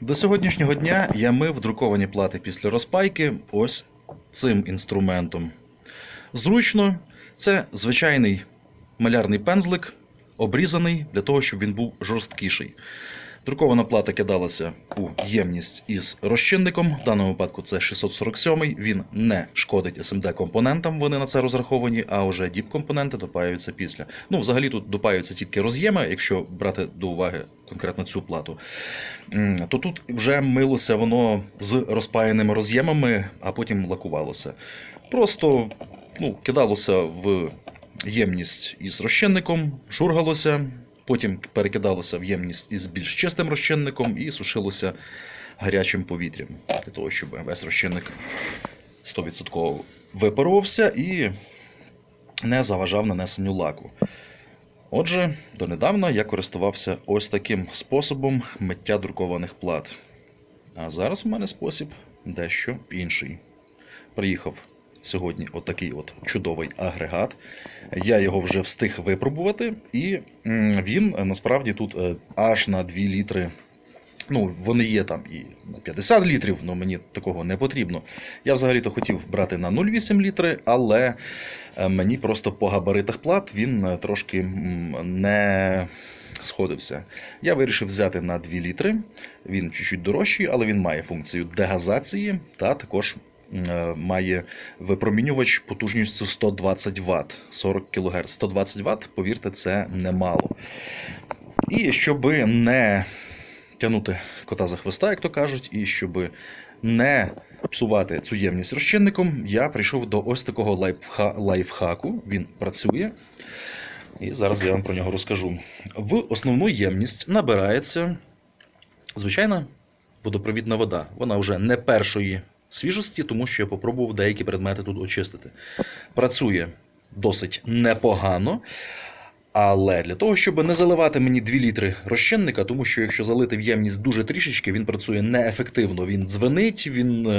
До сьогоднішнього дня я мив друковані плати після розпайки ось цим інструментом. Зручно, це звичайний малярний пензлик, обрізаний для того, щоб він був жорсткіший. Друкована плата кидалася у ємність із розчинником. В даному випадку це 647 Він не шкодить SMD компонентам, вони на це розраховані, а вже діп компоненти допаюються після. Ну, взагалі тут допаюються тільки роз'єми, якщо брати до уваги конкретно цю плату. То тут вже милося воно з розпаяними роз'ємами, а потім лакувалося. Просто ну, кидалося в ємність із розчинником, шургалося, потім перекидалося в ємність із більш чистим розчинником і сушилося гарячим повітрям, для того, щоб весь розчинник 100% випарувався і не заважав нанесенню лаку. Отже, донедавна я користувався ось таким способом миття друкованих плат. А зараз у мене спосіб дещо інший. Приїхав сьогодні отакий от чудовий агрегат. Я його вже встиг випробувати, і він насправді тут е, аж на 2 літри. Ну, вони є там і на 50 літрів, але мені такого не потрібно. Я взагалі-то хотів брати на 0,8 літри, але е, мені просто по габаритах плат він е, трошки не сходився. Я вирішив взяти на 2 літри. Він чуть-чуть дорожчий, але він має функцію дегазації та також має випромінювач потужністю 120 Вт, 40 кГц. 120 Вт, повірте, це немало. І щоб не тягнути кота за хвоста, як то кажуть, і щоб не псувати цю ємність розчинником, я прийшов до ось такого лайфха- лайфхаку. Він працює. І зараз я вам про нього розкажу. В основну ємність набирається звичайна водопровідна вода. Вона вже не першої свіжості, тому що я попробував деякі предмети тут очистити. Працює досить непогано. Але для того, щоб не заливати мені 2 літри розчинника, тому що якщо залити в ємність дуже трішечки, він працює неефективно. Він дзвенить, він е,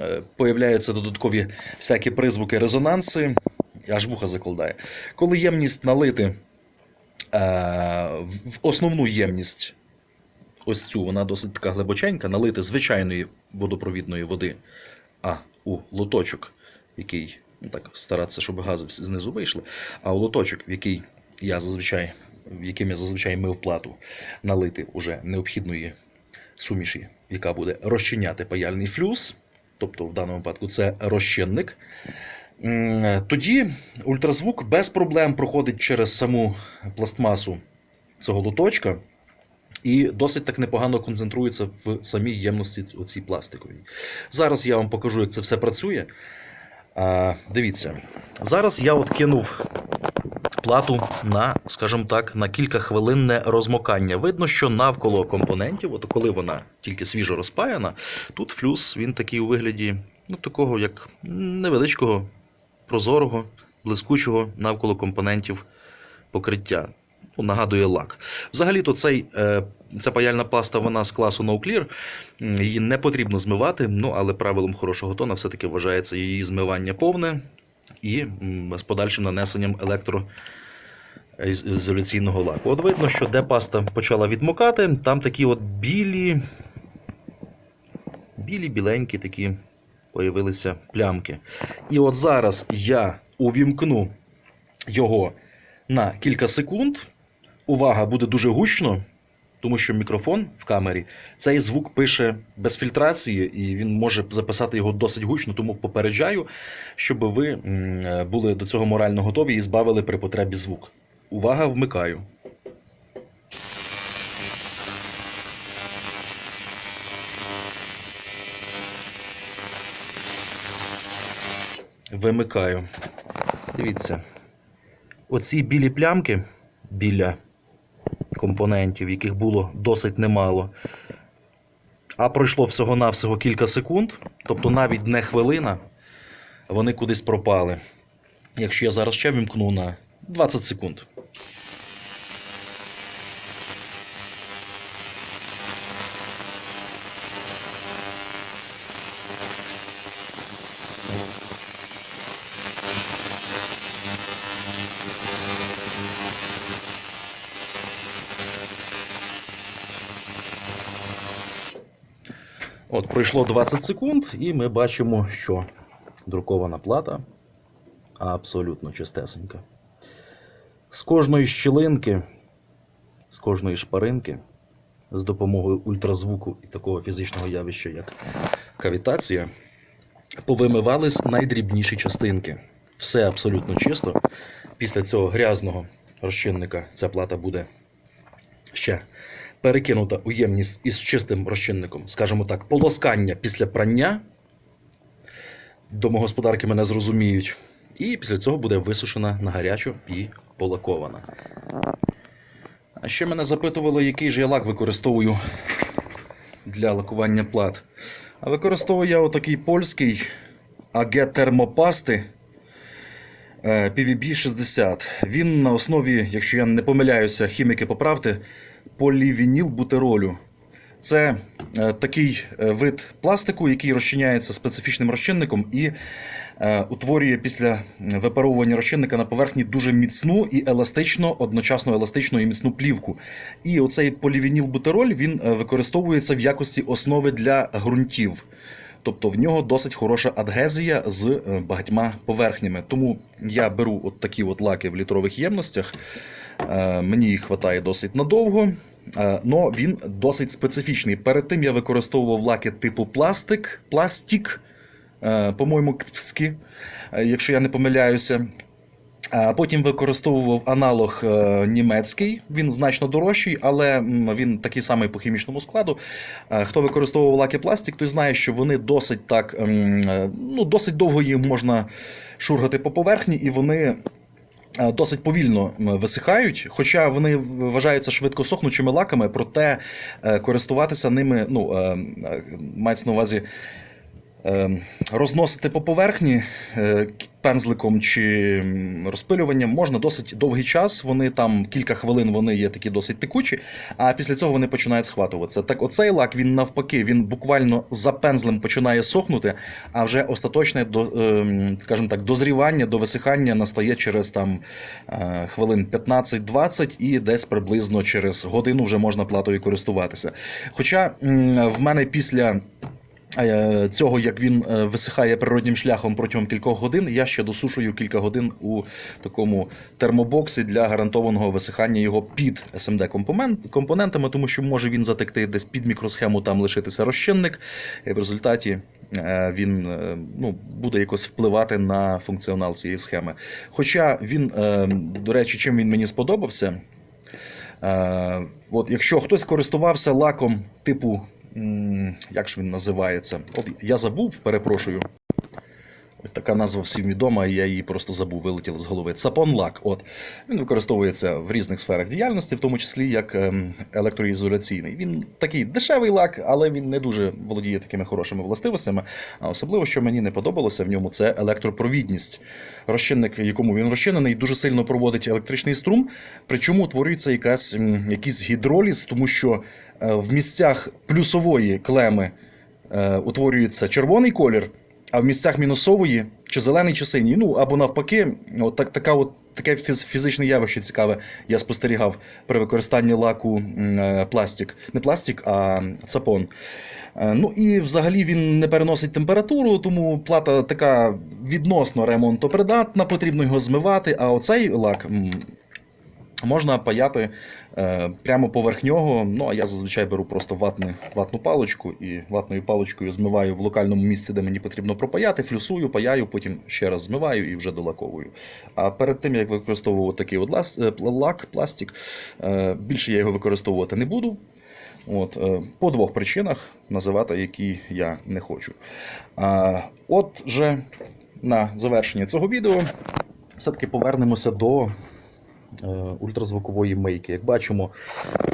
е, появляються додаткові всякі призвуки, резонанси, аж вуха закладає. Коли ємність налити е, в основну ємність, ось цю, вона досить така глибоченька, налити звичайної водопровідної води, а у лоточок, який ну так старатися, щоб гази знизу вийшли, а у лоточок, в який я зазвичай, в яким я зазвичай мив плату, налити уже необхідної суміші, яка буде розчиняти паяльний флюс, тобто в даному випадку це розчинник. Тоді ультразвук без проблем проходить через саму пластмасу цього лоточка і досить так непогано концентрується в самій ємності оцій пластиковій. Зараз я вам покажу, як це все працює. А, дивіться, зараз я от кинув плату на, скажімо так, на кілька хвилинне розмокання. Видно, що навколо компонентів, от коли вона тільки свіжо розпаяна, тут флюс він такий у вигляді ну, такого, як невеличкого, прозорого, блискучого навколо компонентів покриття. Ну, нагадує лак. Взагалі-то цей, е, ця паяльна паста вона з класу No Clear. Її не потрібно змивати, ну, але правилом хорошого тона все-таки вважається її змивання повне і з подальшим нанесенням електроізоляційного лаку. От видно, що де паста почала відмокати, там такі от білі, білі біленькі такі появилися плямки. І от зараз я увімкну його на кілька секунд. Увага, буде дуже гучно, тому що мікрофон в камері цей звук пише без фільтрації, і він може записати його досить гучно, тому попереджаю, щоб ви були до цього морально готові і збавили при потребі звук. Увага, вмикаю. Вимикаю. Дивіться. Оці білі плямки біля компонентів, яких було досить немало. А пройшло всього-навсього кілька секунд, тобто навіть не хвилина, вони кудись пропали. Якщо я зараз ще вімкну на 20 секунд. От, пройшло 20 секунд, і ми бачимо, що друкована плата абсолютно чистесенька. З кожної щілинки, з кожної шпаринки, з допомогою ультразвуку і такого фізичного явища, як кавітація, повимивались найдрібніші частинки. Все абсолютно чисто. Після цього грязного розчинника ця плата буде ще перекинута у ємність із чистим розчинником, скажімо так, полоскання після прання. Домогосподарки мене зрозуміють. І після цього буде висушена на гарячу і полакована. А ще мене запитували, який же я лак використовую для лакування плат. А використовую я отакий польський АГ термопасти е, PVB 60. Він на основі, якщо я не помиляюся, хіміки поправте, полівінілбутеролю. Це е, такий е, вид пластику, який розчиняється специфічним розчинником і е, утворює після випаровування розчинника на поверхні дуже міцну і еластично, одночасно еластичну і міцну плівку. І оцей полівінілбутероль він використовується в якості основи для ґрунтів. Тобто в нього досить хороша адгезія з багатьма поверхнями. Тому я беру от такі от лаки в літрових ємностях. Е, Мені їх вистачає досить надовго. але він досить специфічний. Перед тим я використовував лаки типу пластик, пластик, е, по-моєму, ктпські, е, якщо я не помиляюся. Потім використовував аналог е, німецький, він значно дорожчий, але він такий самий по хімічному складу. Е, Хто використовував лаки пластик, той знає, що вони досить так, е, ну, досить довго їх можна шургати по поверхні, і вони е, досить повільно висихають. Хоча вони вважаються швидко сохнучими лаками, проте е, користуватися ними, ну, е, е, мається на увазі. Е, Розносити по поверхні е, пензликом чи розпилюванням можна досить довгий час. Вони там кілька хвилин вони є такі досить текучі, а після цього вони починають схватуватися. Так, оцей лак він навпаки, він буквально за пензлем починає сохнути, а вже остаточне ем, скажімо так, дозрівання, до висихання настає через там е, хвилин 15-20 і десь приблизно через годину вже можна платою користуватися. Хоча в мене після цього, як він е, висихає природнім шляхом протягом кількох годин, я ще досушую кілька годин у такому термобоксі для гарантованого висихання його під SMD компонентами, тому що може він затекти десь під мікросхему, там лишитися розчинник, і в результаті е, він е, ну, буде якось впливати на функціонал цієї схеми. Хоча він, е, до речі, чим він мені сподобався. Е, от якщо хтось користувався лаком типу, як ж він називається? От я забув, перепрошую. Ось така назва всім відома, і я її просто забув, вилетіла з голови. Цапон лак. От він використовується в різних сферах діяльності, в тому числі як ем, електроізоляційний. Він такий дешевий лак, але він не дуже володіє такими хорошими властивостями. А особливо, що мені не подобалося в ньому, це електропровідність. Розчинник, якому він розчинений, дуже сильно проводить електричний струм. Причому утворюється якась, якийсь гідроліз, тому що е, в місцях плюсової клеми е, утворюється червоний колір. А в місцях мінусової, чи зелений, чи синій, ну або навпаки, от так, така от, таке фізичне явище цікаве я спостерігав при використанні лаку е, пластик. Не пластик, а цапон. Е, Ну і взагалі він не переносить температуру, тому плата така відносно ремонтопридатна, потрібно його змивати. А оцей лак можна паяти е, прямо поверх нього. Ну а я зазвичай беру просто ватне, ватну паличку і ватною паличкою змиваю в локальному місці, де мені потрібно пропаяти, флюсую, паяю, потім ще раз змиваю і вже долаковую. А перед тим як використовувати такий от лас- е, лак, пластик, е, більше я його використовувати не буду. От, е, по двох причинах, називати які я не хочу. А, отже, на завершення цього відео все-таки повернемося до е, ультразвукової мийки. Як бачимо,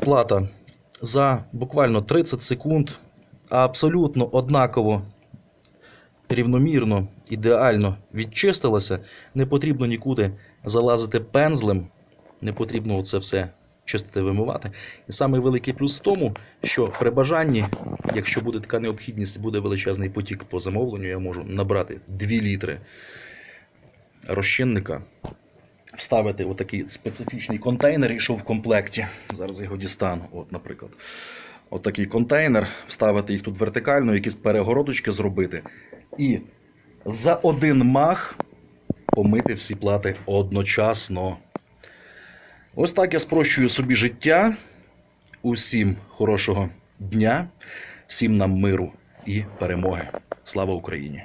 плата за буквально 30 секунд абсолютно однаково, рівномірно, ідеально відчистилася. Не потрібно нікуди залазити пензлем, не потрібно це все чистити, вимивати. І самий великий плюс в тому, що при бажанні, якщо буде така необхідність, буде величезний потік по замовленню, я можу набрати 2 літри розчинника, вставити отакий специфічний контейнер, що в комплекті. Зараз його дістану, от, наприклад. отакий контейнер, вставити їх тут вертикально, якісь перегородочки зробити. І за один мах помити всі плати одночасно. Ось так я спрощую собі життя. Усім хорошого дня, всім нам миру і перемоги. Слава Україні!